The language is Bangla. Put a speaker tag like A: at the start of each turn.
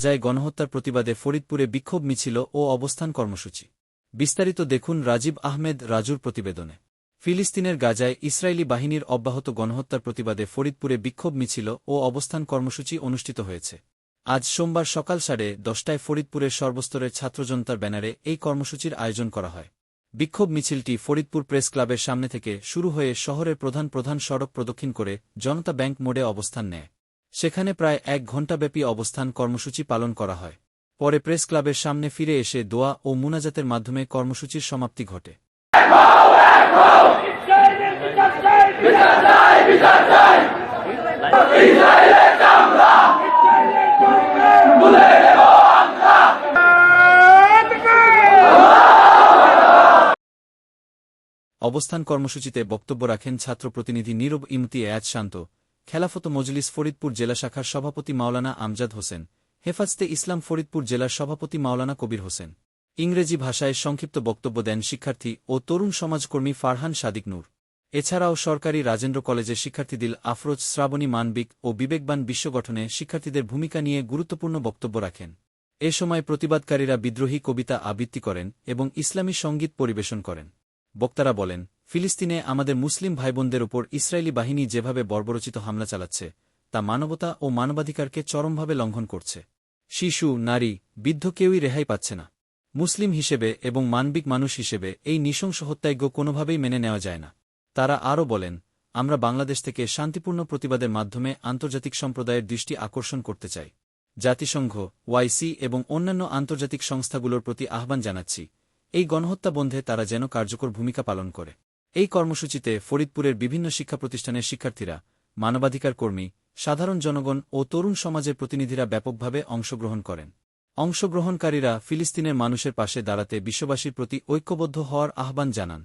A: গাজায় গণহত্যার প্রতিবাদে ফরিদপুরে বিক্ষোভ মিছিল ও অবস্থান কর্মসূচি বিস্তারিত দেখুন রাজীব আহমেদ রাজুর প্রতিবেদনে ফিলিস্তিনের গাজায় ইসরায়েলি বাহিনীর অব্যাহত গণহত্যার প্রতিবাদে ফরিদপুরে বিক্ষোভ মিছিল ও অবস্থান কর্মসূচি অনুষ্ঠিত হয়েছে আজ সোমবার সকাল সাড়ে দশটায় ফরিদপুরের সর্বস্তরের ছাত্রজনতার ব্যানারে এই কর্মসূচির আয়োজন করা হয় বিক্ষোভ মিছিলটি ফরিদপুর প্রেস ক্লাবের সামনে থেকে শুরু হয়ে শহরের প্রধান প্রধান সড়ক প্রদক্ষিণ করে জনতা ব্যাংক মোড়ে অবস্থান নেয় সেখানে প্রায় এক ঘণ্টাব্যাপী অবস্থান কর্মসূচি পালন করা হয় পরে প্রেস ক্লাবের সামনে ফিরে এসে দোয়া ও মুনাজাতের মাধ্যমে কর্মসূচির সমাপ্তি ঘটে অবস্থান কর্মসূচিতে বক্তব্য রাখেন ছাত্র প্রতিনিধি নীরব ইমতি এয়াজ শান্ত খেলাফত মজলিস ফরিদপুর জেলা শাখার সভাপতি মাওলানা আমজাদ হোসেন হেফাজতে ইসলাম ফরিদপুর জেলার সভাপতি মাওলানা কবির হোসেন ইংরেজি ভাষায় সংক্ষিপ্ত বক্তব্য দেন শিক্ষার্থী ও তরুণ সমাজকর্মী ফারহান সাদিক নূর এছাড়াও সরকারি রাজেন্দ্র কলেজের শিক্ষার্থী দিল আফরোজ শ্রাবণী মানবিক ও বিবেকবান বিশ্ব গঠনে শিক্ষার্থীদের ভূমিকা নিয়ে গুরুত্বপূর্ণ বক্তব্য রাখেন এ সময় প্রতিবাদকারীরা বিদ্রোহী কবিতা আবৃত্তি করেন এবং ইসলামী সঙ্গীত পরিবেশন করেন বক্তারা বলেন ফিলিস্তিনে আমাদের মুসলিম ভাইবোনদের ওপর ইসরায়েলি বাহিনী যেভাবে বর্বরচিত হামলা চালাচ্ছে তা মানবতা ও মানবাধিকারকে চরমভাবে লঙ্ঘন করছে শিশু নারী বৃদ্ধ কেউই রেহাই পাচ্ছে না মুসলিম হিসেবে এবং মানবিক মানুষ হিসেবে এই নৃশংস হত্যাজ্ঞ কোনোভাবেই মেনে নেওয়া যায় না তারা আরও বলেন আমরা বাংলাদেশ থেকে শান্তিপূর্ণ প্রতিবাদের মাধ্যমে আন্তর্জাতিক সম্প্রদায়ের দৃষ্টি আকর্ষণ করতে চাই জাতিসংঘ ওয়াইসি এবং অন্যান্য আন্তর্জাতিক সংস্থাগুলোর প্রতি আহ্বান জানাচ্ছি এই গণহত্যা বন্ধে তারা যেন কার্যকর ভূমিকা পালন করে এই কর্মসূচিতে ফরিদপুরের বিভিন্ন শিক্ষা প্রতিষ্ঠানের শিক্ষার্থীরা মানবাধিকার কর্মী সাধারণ জনগণ ও তরুণ সমাজের প্রতিনিধিরা ব্যাপকভাবে অংশগ্রহণ করেন অংশগ্রহণকারীরা ফিলিস্তিনের মানুষের পাশে দাঁড়াতে বিশ্ববাসীর প্রতি ঐক্যবদ্ধ হওয়ার আহ্বান জানান